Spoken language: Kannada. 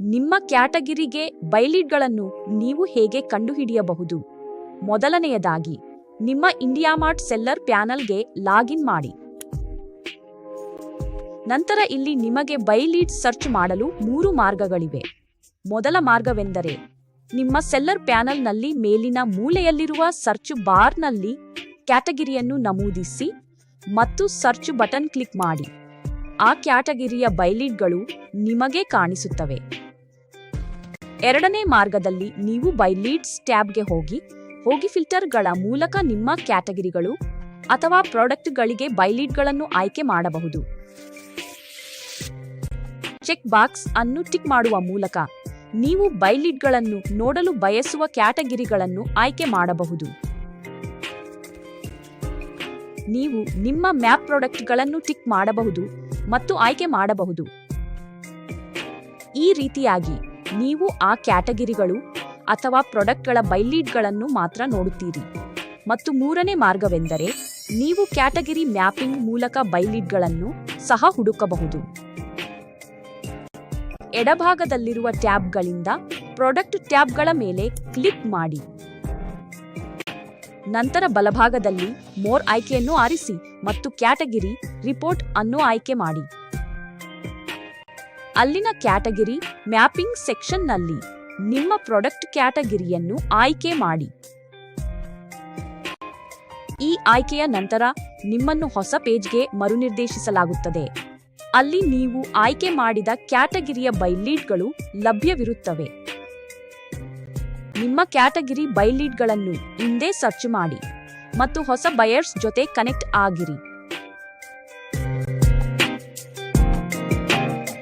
ನಿಮ್ಮ ಕ್ಯಾಟಗಿರಿಗೆ ಬೈಲಿಡ್ಗಳನ್ನು ನೀವು ಹೇಗೆ ಕಂಡುಹಿಡಿಯಬಹುದು? ಮೊದಲನೆಯದಾಗಿ, ನಿಮ್ಮ ಇಂಡಿಯಾಮಾರ್ಟ್ ಸೆಲ್ಲರ್ ಪ್ಯಾನಲ್ಗೆ ಲಾಗಿನ್ ಮಾಡಿ. ನಂತರ ಇಲ್ಲಿ ನಿಮಗೆ ಬೈಲೀಡ್ ಸರ್ಚ್ ಮಾಡಲು ಮೂರು ಮಾರ್ಗಗಳಿವೆ. ಮೊದಲ ಮಾರ್ಗವೆಂದರೆ, ನಿಮ್ಮ ಸೆಲ್ಲರ್ ಪ್ಯಾನಲ್ನಲ್ಲಿ ಮೇಲಿನ ಮೂಲೆಯಲ್ಲಿರುವ ಸರ್ಚ್ ಬಾರ್ನಲ್ಲಿ ಕ್ಯಾಟಗಿರಿಯನ್ನು ನಮೂದಿಸಿ ಮತ್ತು ಸರ್ಚ್ ಬಟನ್ ಕ್ಲಿಕ್ ಮಾಡಿ. ಆ ಕ್ಯಾಟಗಿರಿಯ ಬೈಲೀಡ್ಗಳು ನಿಮಗೆ ಕಾಣಿಸುತ್ತವೆ. ಎರಡನೇ ಮಾರ್ಗದಲ್ಲಿ ನೀವು ಬೈಲೀಡ್ಸ್ ಟ್ಯಾಬ್ಗೆ ಹೋಗಿ ಹೋಗಿ ಫಿಲ್ಟರ್ಗಳ ಮೂಲಕ ನಿಮ್ಮ ಕ್ಯಾಟಗರಿಗಳು ಅಥವಾ ಪ್ರಾಡಕ್ಟ್ಗಳಿಗೆ ಬೈಲೀಡ್ಗಳನ್ನು ಆಯ್ಕೆ ಮಾಡಬಹುದು. ಚೆಕ್ ಬಾಕ್ಸ್ ಅನ್ನು ಟಿಕ್ ಮಾಡುವ ಮೂಲಕ ನೀವು ಬೈಲೀಡ್ಗಳನ್ನು ನೋಡಲು ಬಯಸುವ ಕ್ಯಾಟಗಿರಿಗಳನ್ನು ಆಯ್ಕೆ ಮಾಡಬಹುದು. ನೀವು ನಿಮ್ಮ ಮ್ಯಾಪ್ ಪ್ರಾಡಕ್ಟ್ಗಳನ್ನು ಟಿಕ್ ಮಾಡಬಹುದು ಮತ್ತು ಆಯ್ಕೆ ಮಾಡಬಹುದು. ಈ ರೀತಿಯಾಗಿ. ನೀವು ಆ ಕ್ಯಾಟಗಿರಿಗಳು ಅಥವಾ ಪ್ರಾಡಕ್ಟ್ಗಳ ಬೈಲೀಡ್ಗಳನ್ನು ಮಾತ್ರ ನೋಡುತ್ತೀರಿ. ಮತ್ತು ಮೂರನೇ ಮಾರ್ಗವೆಂದರೆ ನೀವು ಕ್ಯಾಟಗಿರಿ ಮ್ಯಾಪಿಂಗ್ ಮೂಲಕ ಬೈಲೀಡ್ಗಳನ್ನು ಸಹ ಹುಡುಕಬಹುದು. ಎಡಭಾಗದಲ್ಲಿರುವ ಟ್ಯಾಬ್ಗಳಿಂದ ಪ್ರಾಡಕ್ಟ್ ಟ್ಯಾಬ್ಗಳ ಮೇಲೆ ಕ್ಲಿಕ್ ಮಾಡಿ. ನಂತರ ಬಲಭಾಗದಲ್ಲಿ ಮೋರ್ ಆಯ್ಕೆಯನ್ನು ಆರಿಸಿ ಮತ್ತು ಕ್ಯಾಟಗಿರಿ ರಿಪೋರ್ಟ್ ಅನ್ನು ಆಯ್ಕೆ ಮಾಡಿ. ಅಲ್ಲಿನ ಕ್ಯಾಟಗರಿ ಮ್ಯಾಪಿಂಗ್ ಸೆಕ್ಷನ್ನಲ್ಲಿ ನಿಮ್ಮ ಪ್ರಾಡಕ್ಟ್ ಕ್ಯಾಟಗರಿಯನ್ನು ಆಯ್ಕೆ ಮಾಡಿ. ಈ ಆಯ್ಕೆಯ ನಂತರ ನಿಮ್ಮನ್ನು ಹೊಸ ಪೇಜ್ಗೆ ಮರುನಿರ್ದೇಶಿಸಲಾಗುತ್ತದೆ. ಅಲ್ಲಿ ನೀವು ಆಯ್ಕೆ ಮಾಡಿದ ಕ್ಯಾಟಗಿರಿಯ ಬೈಲೀಡ್ಗಳು ಲಭ್ಯವಿರುತ್ತವೆ. ನಿಮ್ಮ ಕ್ಯಾಟಗಿರಿ ಬೈಲೀಡ್ಗಳನ್ನು ಹಿಂದೆ ಸರ್ಚ್ ಮಾಡಿ ಮತ್ತು ಹೊಸ ಬಯರ್ಸ್ ಜೊತೆ ಕನೆಕ್ಟ್ ಆಗಿರಿ.